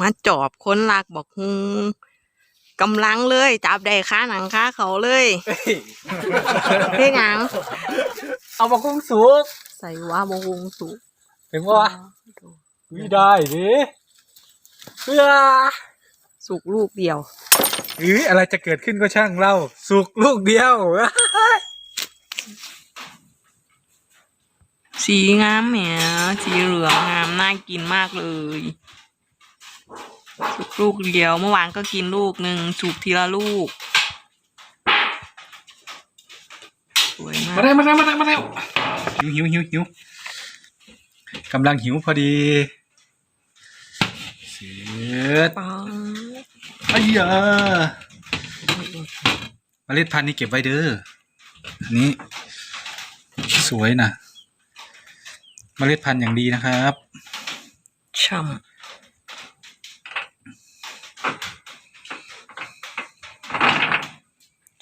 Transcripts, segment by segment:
มาจอบคนลักบอกฮุงกำลังเลย จับได้ค้าหนังค้าเขาเลยเพ่งหยังเอามาคุ้งสุกใส่ว่าบฮุงสุกถึงว่าวิได้ดิเพื่อสุกลูกเดียวหรืออะไรจะเกิดขึ้นก็ช่างเล่าสุกลูกเดียว สีงามแหมสีเหลืองงามน่ากินมากเลยสุก ลูกเดียวเมื่อวานก็กินลูกหนึ่งสุกทีละลูกสวยมามากได้มาได้มาได้มาได้หิวหิวหิวหิวกำลังหิวพอดีเสียดปังอ้ยยาเมล็ดพันธุ์นี้เก็บไว้เด้ออันนี้ สวยนะเมล็ดพันธุ์อย่างดีนะครับ ช่ำ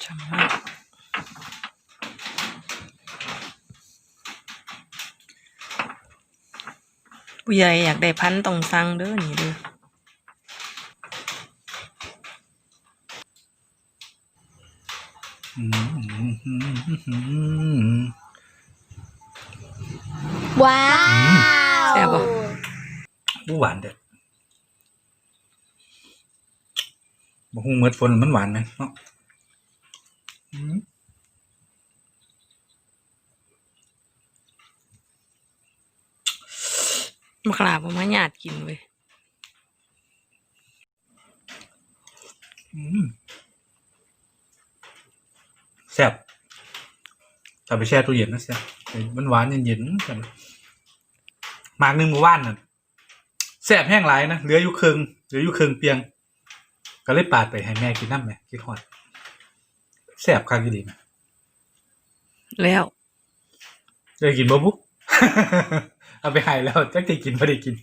ช่ำมาก ผู้ใหญ่อยากได้พันธุ์ต้องสั่งเด้อนี่เด้อว้าวแซ่บบ่บูหวานเด็ดบะฮุงเมิดฝนมันหวานไหมเนาะ มมะขลาบมาหยาดกินเว้ยอืมแซ่บถ้าไปแช่ตู้เย็นนะแซ่บมันหวานเย็นๆกันหมากหนึ่งมือว่านน่ะแซ่บแห้งหลายนะเหลืออยู่ครึ่งเหลืออยู่ครึ่งเปียง ก็เลยปาดไปให้แม่กินน้ำไหมกินหอดแซ่บคักอยู่ดีนะแล้วจะกินบ่บุ เอาไปให้แล้วจักที่กินไม่ได้กิน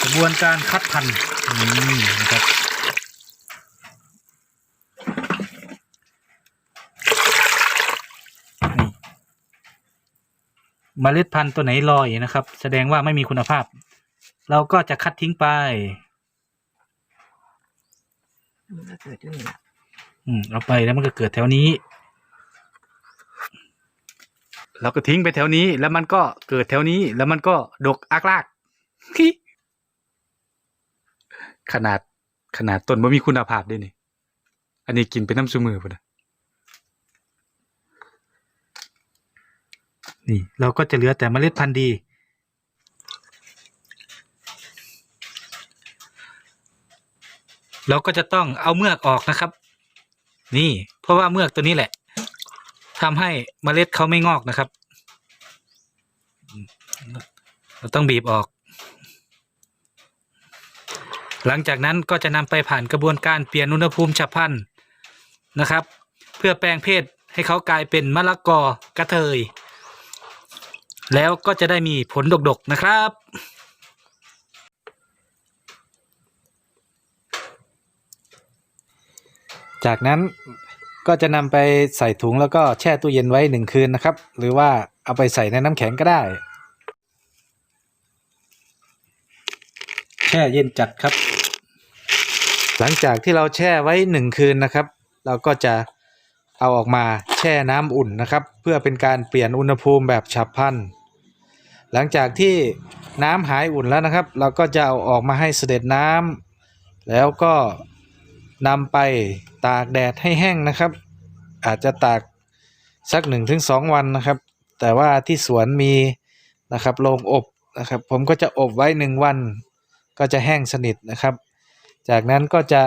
กระบวนการคัดพันธุ์อืมนะครับนี่เมล็ดพันธุ์ตัวไหนลอยนะครับ แสดงว่าไม่มีคุณภาพ เราก็จะคัดทิ้งไป มันก็เกิดอยู่นี่ล่ะอืมเอาไปแล้วมันก็เกิดแถวนี้ เราก็ทิ้งไปแถวนี้ แล้วมันก็เกิดแถวนี้ แล้วมันก็ดกอักลากขนาดขนาดต้นบ่มีคุณภาพด้วยนี่ อันนี้กินไปน้ำซูมือพุ่นนะนี่ เราก็จะเหลือแต่เมล็ดพันธุ์ดี เราก็จะต้องเอาเมือกออกนะครับ นี่ เพราะว่าเมือกตัวนี้แหละ ทำให้เมล็ดเขาไม่งอกนะครับ เราต้องบีบออก หลังจากนั้นก็จะนำไปผ่านกระบวนการเปลี่ยนอุณหภูมิฉับพลันนะครับ เพื่อแปลงเพศให้เขากลายเป็นมะละกอกระเทย แล้วก็จะได้มีผลดกๆนะครับจากนั้น ก็จะนำไปใส่ถุงแล้วก็แช่ตู้เย็นไว้หนึ่งคืนนะครับ หรือว่าเอาไปใส่ในน้ำแข็งก็ได้ แช่เย็นจัดครับ หลังจากที่เราแช่ไว้หนึ่งคืนนะครับ เราก็จะเอาออกมาแช่น้ำอุ่นนะครับ เพื่อเป็นการเปลี่ยนอุณหภูมิแบบฉับพลัน หลังจากที่น้ำหายอุ่นแล้วนะครับ เราก็จะเอาออกมาให้เสด็จน้ำแล้วก็ นำไปตากแดดให้แห้งนะครับ อาจจะตากสักหนึ่งถึงสองวันนะครับ แต่ว่าที่สวนมีนะครับโรงอบนะครับ ผมก็จะอบไว้หนึ่งวัน ก็จะแห้งสนิทนะครับ จากนั้นก็จะ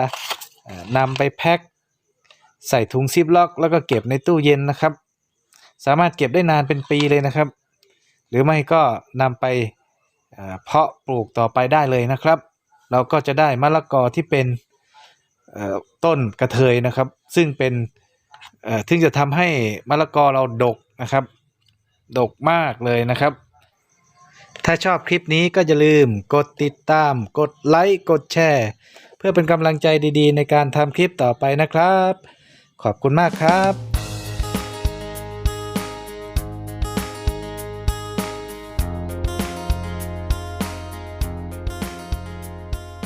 นำไปแพ็คใส่ถุงซิปล็อก แล้วก็เก็บในตู้เย็นนะครับ สามารถเก็บได้นานเป็นปีเลยนะครับ หรือไม่ก็นำไปเพาะปลูกต่อไปได้เลยนะครับ เราก็จะได้มะละกอที่เป็น ต้นกระเทยนะครับ ซึ่งเป็นเอ่อซึ่งจะทำให้มะละกอเราดกนะครับ ดกมากเลยนะครับ ถ้าชอบคลิปนี้ก็อย่าลืมกดติดตาม กดไลค์ กดแชร์ เพื่อเป็นกำลังใจดีๆ ในการทำคลิปต่อไปนะครับ ขอบคุณมากครับ